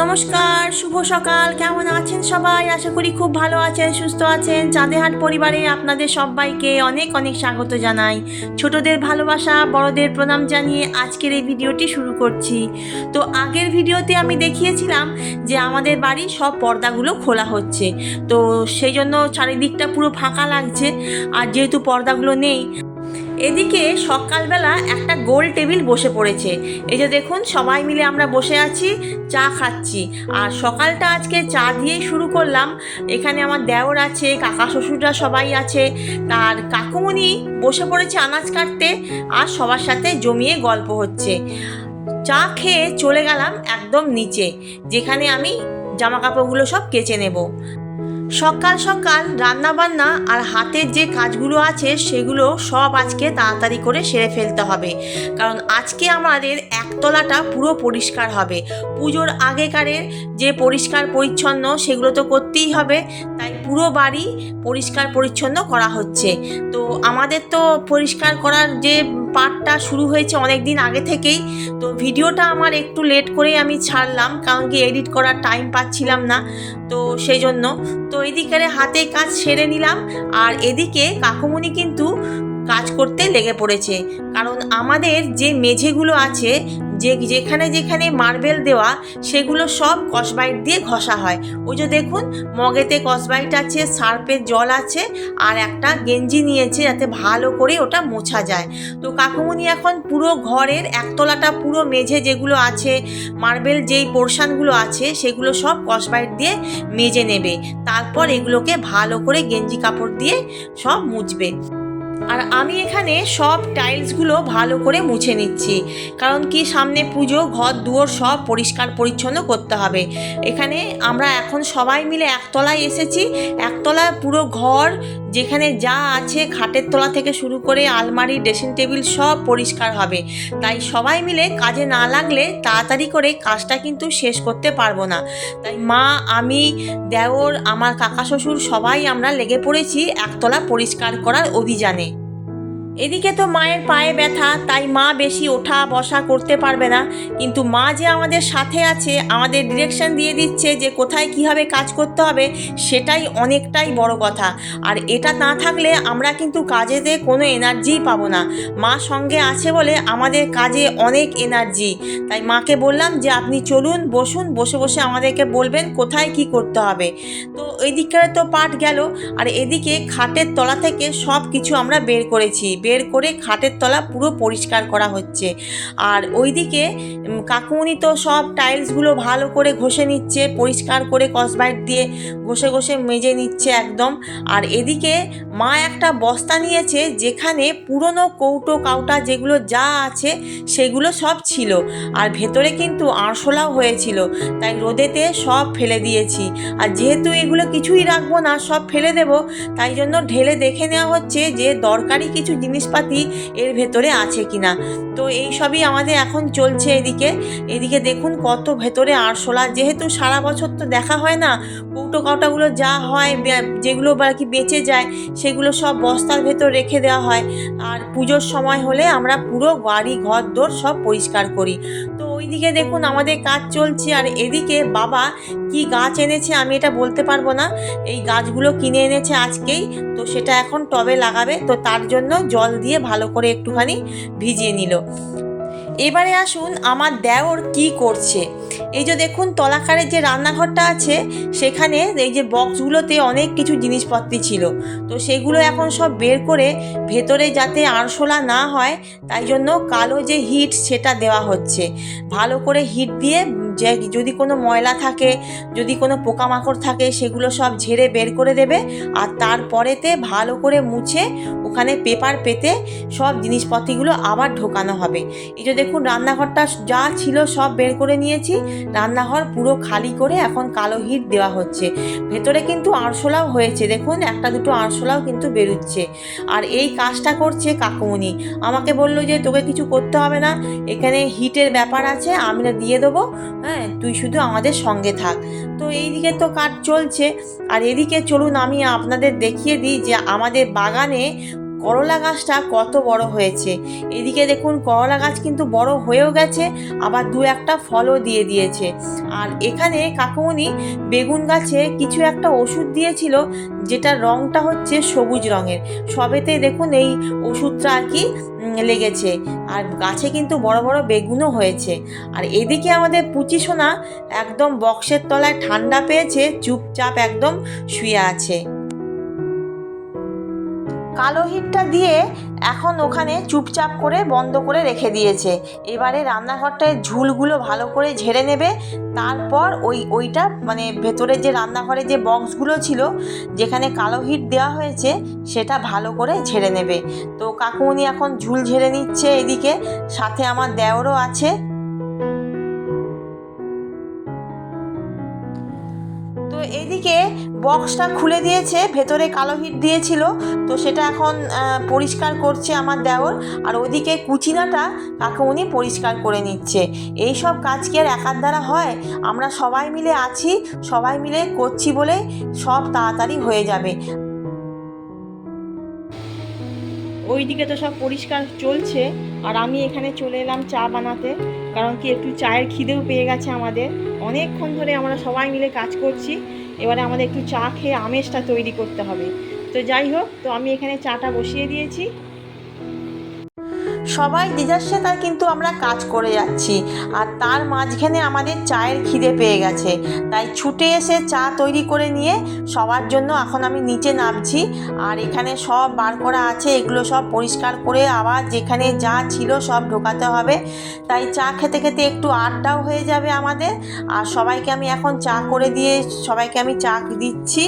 নমস্কার, শুভ সকাল। কেমন আছেন সবাই? আশা করি খুব ভালো আছেন, সুস্থ আছেন। চাঁদেহাট পরিবারে আপনাদের সবাইকে অনেক অনেক স্বাগত জানাই। ছোটদের ভালোবাসা, বড়দের প্রণাম জানিয়ে আজকের এই ভিডিওটি শুরু করছি। তো আগের ভিডিওতে আমি দেখিয়েছিলাম যে আমাদের বাড়ির সব পর্দাগুলো খোলা হচ্ছে। তো সেই জন্য চারিদিকটা পুরো ফাঁকা লাগছে। আর যেহেতু পর্দাগুলো নেই এদিকে সকালবেলা একটা গোল টেবিল বসে পড়েছে। এই যে দেখুন, সবাই মিলে আমরা বসে আছি, চা খাচ্ছি। আর সকালটা আজকে চা দিয়েই শুরু করলাম। এখানে আমার দেওর আছে, কাকা শ্বশুররা সবাই আছে। তার কাকুমণি বসে পড়েছে আনাজ কাটতে আর সবার সাথে জমিয়ে গল্প হচ্ছে। চা খেয়ে চলে গেলাম একদম নিচে, যেখানে আমি জামা কাপড়গুলো সব কেচে নেব। সকাল সকাল রান্না বান্না আর হাতের যে কাজগুলো আছে সেগুলো সব আজকে তাড়াতাড়ি করে সেরে ফেলতে হবে। কারণ আজকে আমাদের একতলাটা পুরো পরিষ্কার হবে। পুজোর আগেকারের যে পরিষ্কার পরিচ্ছন্ন সেগুলো তো করতেই হবে। তাই পুরো বাড়ি পরিষ্কার পরিচ্ছন্ন করা হচ্ছে। তো আমাদের তো পরিষ্কার করার যে পার্টটা শুরু হয়েছে অনেক দিন আগে থেকেই। তো ভিডিওটা আমার একটু লেট করেই আমি ছাড়লাম, কারণ কি এডিট করার টাইম পাচ্ছিলাম না, তো সেই জন্য। তো এদিকে হাতে কাজ সেরে নিলাম, আর এদিকে কাকুমণি কিন্তু কাজ করতে লেগে পড়েছে। কারণ আমাদের যে মেঝেগুলো আছে, যে যেখানে যেখানে মার্বেল দেওয়া, সেগুলো সব কসবাইট দিয়ে ঘষা হয়। ওই যে দেখুন, মগেতে কসবাইট আছে, সার্পের জল আছে, আর একটা গেঞ্জি নিয়েছে যাতে ভালো করে ওটা মোছা যায়। তো কাকুমণি এখন পুরো ঘরের একতলাটা পুরো মেঝে যেগুলো আছে, মার্বেল যেই পোর্শনগুলো আছে, সেগুলো সব কসবাইট দিয়ে মেজে নেবে। তারপর এগুলোকে ভালো করে গেঞ্জি কাপড় দিয়ে সব মুছবে। আর আমি এখানে সব টাইলসগুলো ভালো করে মুছে নিচ্ছি। কারণ কি সামনে পুজো, ঘর, দুয়ার সব পরিষ্কার পরিচ্ছন্ন করতে হবে। এখানে আমরা এখন সবাই মিলে একতলায় এসেছি। একতলায় পুরো ঘর যেখানে যা আছে খাটের তলা থেকে শুরু করে আলমারি, ড্রেসিং টেবিল সব পরিষ্কার হবে। তাই সবাই মিলে কাজে না লাগলে তাড়াতাড়ি করে কাজটা কিন্তু শেষ করতে পারব না। তাই মা, আমি, দেওর, আমার কাকা, শ্বশুর সবাই আমরা লেগে পড়েছি একতলা পরিষ্কার করার অভিযানে। এদিকে তো মায়ের পায়ে ব্যথা, তাই মা বেশি ওঠা বসা করতে পারবে না। কিন্তু মা যে আমাদের সাথে আছে, আমাদের ডিরেকশন দিয়ে দিচ্ছে যে কোথায় কীভাবে কাজ করতে হবে, সেটাই অনেকটাই বড় কথা। আর এটা না থাকলে আমরা কিন্তু কাজেতে কোনো এনার্জিই পাবো না। মা সঙ্গে আছে বলে আমাদের কাজে অনেক এনার্জি তাই মাকে বললাম যে, আপনি চলুন, বসুন, বসে বসে আমাদেরকে বলবেন কোথায় কি করতে হবে। তো এদিককার তো পাট গেল। আর এদিকে খাটের তলা থেকে সব কিছু আমরা বের করেছি। বের করে খাটের তলা পুরো পরিষ্কার করা হচ্ছে। আর ওইদিকে কাকুমনি তো সব টাইলসগুলো ভালো করে ঘষে নিচ্ছে, পরিষ্কার করে কসবাইট দিয়ে ঘষে ঘষে মেজে নিচ্ছে একদম। আর এদিকে মা একটা বস্তা নিয়েছে যেখানে পুরনো কৌটো, কাউটা যেগুলো যা আছে সেগুলো সব ছিল। আর ভেতরে কিন্তু আরশোলাও হয়েছিল, তাই রোদেতে সব ফেলে দিয়েছি। আর যেহেতু এগুলো কিছুই রাখব না, সব ফেলে দেব, তাই জন্য ঢেলে দেখে নেওয়া হচ্ছে যে দরকারি কিছু জিনিসপাতি এর ভেতরে আছে কিনা। তো এই সবই আমাদের এখন চলছে এদিকে। এদিকে দেখুন কত ভেতরে আরশোলা। যেহেতু সারা বছর তো দেখা হয় না, কৌটো কাউটাগুলো যা হয় যেগুলো বা কি বেঁচে যায়, সেগুলো সব বস্তার ভেতর রেখে দেওয়া হয়। আর পুজোর সময় হলে আমরা পুরো বাড়ি ঘর দোর সব পরিষ্কার করি। তো ওইদিকে দেখুন আমাদের কাজ চলছে, আর এদিকে বাবা কি গাছ এনেছে আমি এটা বলতে পারব না। এই গাছগুলো কিনে এনেছে আজকেই, তো সেটা এখন টবে লাগাবে, তো তার জন্য জল দিয়ে ভালো করে একটুখানি ভিজিয়ে নিল। এবারে আসুন আমার দেওর কি করছে। এই যে দেখুন, তলাকারের যে রান্নাঘরটা আছে, সেখানে এই যে বক্সগুলোতে অনেক কিছু জিনিসপত্র ছিল। তো সেগুলো এখন সব বের করে ভেতরে যাতে আরশোলা না হয়, তাই জন্য কালো যে হিট সেটা দেওয়া হচ্ছে। ভালো করে হিট দিয়ে যদি কোনো ময়লা থাকে, যদি কোনো পোকামাকড় থাকে, সেগুলো সব ঝেড়ে বের করে দেবে আর তারপরেতে ভালো করে মুছে ওখানে পেপার পেতে সব জিনিসপত্রগুলো আবার ঢোকানো হবে। এই যে দেখুন, রান্নাঘরটা যা ছিল সব বের করে নিয়েছি। রান্নাঘর পুরো খালি করে এখন কালো হিট দেওয়া হচ্ছে। ভেতরে কিন্তু আরশোলাও হয়েছে। দেখুন, একটা দুটো আরশোলাও কিন্তু বেরোচ্ছে। আর এই কাজটা করছে কাকুমণি আমাকে বলল যে, তোকে কিছু করতে হবে না। এখানে হিটের ব্যাপার আছে, আমি না দিয়ে দেবো। হ্যাঁ তুই শুধু আমাদের সঙ্গে থাক। তো এইদিকে তো কাজ চলছে। আর এদিকে চলুন, আমি আপনাদের দেখিয়ে দিই যে আমাদের বাগানে করলা গাছটা কত বড় হয়েছে। এদিকে দেখুন, করলা গাছ কিন্তু বড় হয়েও গেছে, আবার দু একটা ফলও দিয়ে দিয়েছে। আর এখানে কাকুমণি বেগুন গাছে কিছু একটা ওষুধ দিয়েছিল, যেটার রঙটা হচ্ছে সবুজ রঙের। সবেতে দেখুন এই ওষুধটা আর কি লেগেছে। আর গাছে কিন্তু বড় বড় বেগুনও হয়েছে। আর এদিকে আমাদের পুচি সোনা একদম বক্সের তলায় ঠান্ডা পেয়েছে, চুপচাপ একদম শুয়ে আছে। কালো হিটটা দিয়ে এখন ওখানে চুপচাপ করে বন্ধ করে রেখে দিয়েছে। এবারে রান্নাঘরটায় ঝুলগুলো ভালো করে ঝেড়ে নেবে। তারপর ওই, ওইটা মানে ভেতরে যে রান্নাঘরে যে বক্সগুলো ছিল, যেখানে কালো হিট দেওয়া হয়েছে, সেটা ভালো করে ঝেড়ে নেবে। তো কাকুমনি এখন ঝুল ঝেড়ে নিচ্ছে এদিকে। সাথে আমার দেওরও আছে। তো এদিকে বক্সটা খুলে দিয়েছে, ভেতরে কালো হিট দিয়েছিল। তো সেটা এখন পরিষ্কার করছে আমার দেওর। আর ওদিকে কুচিনাটা তাকে উনি পরিষ্কার করে নিচ্ছে। এই সব কাজ কি আর একার দ্বারা হয়? আমরা সবাই মিলে আছি, সবাই মিলে করছি বলে সব তাড়াতাড়ি হয়ে যাবে। ওইদিকে তো সব পরিষ্কার চলছে। আর আমি এখানে চলে এলাম চা বানাতে, কারণ কি একটু চায়ের খিদেও পেয়ে গেছে আমাদের। অনেকক্ষণ ধরে আমরা সবাই মিলে কাজ করছি, এবারে আমাদের একটু চা খেয়ে আমেজটা তৈরি করতে হবে। তো যাই হোক, তো আমি এখানে চাটা বসিয়ে দিয়েছি। সবাই দিদার তার কিন্তু আমরা কাজ করে যাচ্ছি। আর তার মাঝখানে আমাদের চায়ের খিদে পেয়ে গেছে। তাই ছুটে এসে চা তৈরি করে নিয়ে সবার জন্য এখন আমি নিচে নামছি। আর এখানে সব বার করা আছে, এগুলো সব পরিষ্কার করে আবার যেখানে যা ছিল সব ঢোকাতে হবে। তাই চা খেতে খেতে একটু আড্ডাও হয়ে যাবে আমাদের। আর সবাইকে আমি এখন চা করে দিয়ে, সবাইকে আমি চা দিচ্ছি।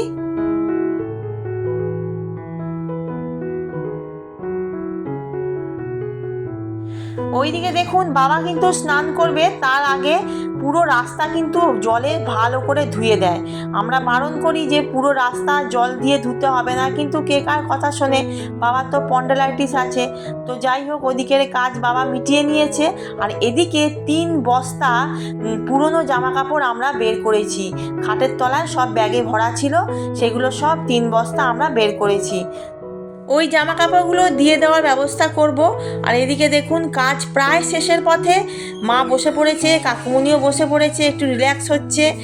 ওইদিকে দেখুন বাবা কিন্তু স্নান করবে, তার আগে পুরো রাস্তা কিন্তু জলে ভালো করে ধুয়ে দেয়। আমরা বারণ করি যে পুরো রাস্তা জল দিয়ে ধুতে হবে না, কিন্তু কে কার কথা শোনে? বাবার তো পন্ডালাইটিস আছে। তো যাই হোক, ওদিকের কাজ বাবা মিটিয়ে নিয়েছে। আর এদিকে তিন বস্তা পুরনো জামা কাপড় আমরা বের করেছি। খাটের তলায় সব ব্যাগে ভরা ছিল, সেগুলো সব তিন বস্তা আমরা বের করেছি। ওই জামা কাপড়গুলো দিয়ে দেওয়ার ব্যবস্থা করব। আর এদিকে দেখুন, কাজ প্রায় শেষের পথে। মা বসে পড়েছে, কাকুমনিও বসে পড়েছে, একটু রিল্যাক্স হচ্ছে।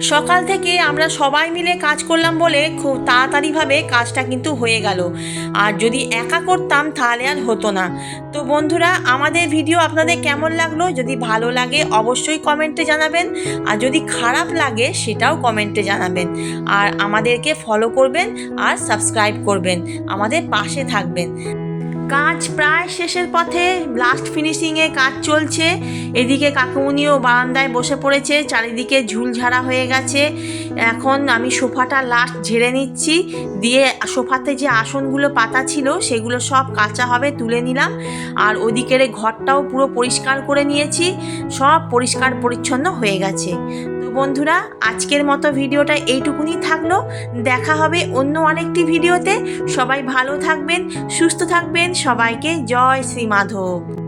সকাল থেকে আমরা সবাই মিলে কাজ করলাম বলে খুব তাড়াতাড়িভাবে কাজটা কিন্তু হয়ে গেল। আর যদি একা করতাম তাহলে আর হতো না। তো বন্ধুরা, আমাদের ভিডিও আপনাদের কেমন লাগল? যদি ভালো লাগে অবশ্যই কমেন্টে জানাবেন। আর যদি খারাপ লাগে সেটাও কমেন্টে জানাবেন। আর আমাদেরকে ফলো করবেন আর সাবস্ক্রাইব করবেন। আমাদের পাশে থাকবেন। কাজ প্রায় শেষের পথে লাস্ট ফিনিশিংয়ে কাজ চলছে। এদিকে কাকুমনিও বারান্দায় বসে পড়েছে, চারিদিকে ঝুলঝাড়া হয়ে গেছে। এখন আমি সোফাটা লাস্ট ঝেড়ে নিচ্ছি। দিয়ে সোফাতে যে আসনগুলো পাতা ছিল, সেগুলো সব কাঁচা হবে, তুলে নিলাম। আর ওদিকের ঘরটাও পুরো পরিষ্কার করে নিয়েছি। সব পরিষ্কার পরিচ্ছন্ন হয়ে গেছে। তো বন্ধুরা, আজকের মতো ভিডিওটা এইটুকুনি থাকল। দেখা হবে অন্য আরেকটি ভিডিওতে। সবাই ভালো থাকবেন, সুস্থ থাকবেন। সবাইকে জয় শ্রী মাধব।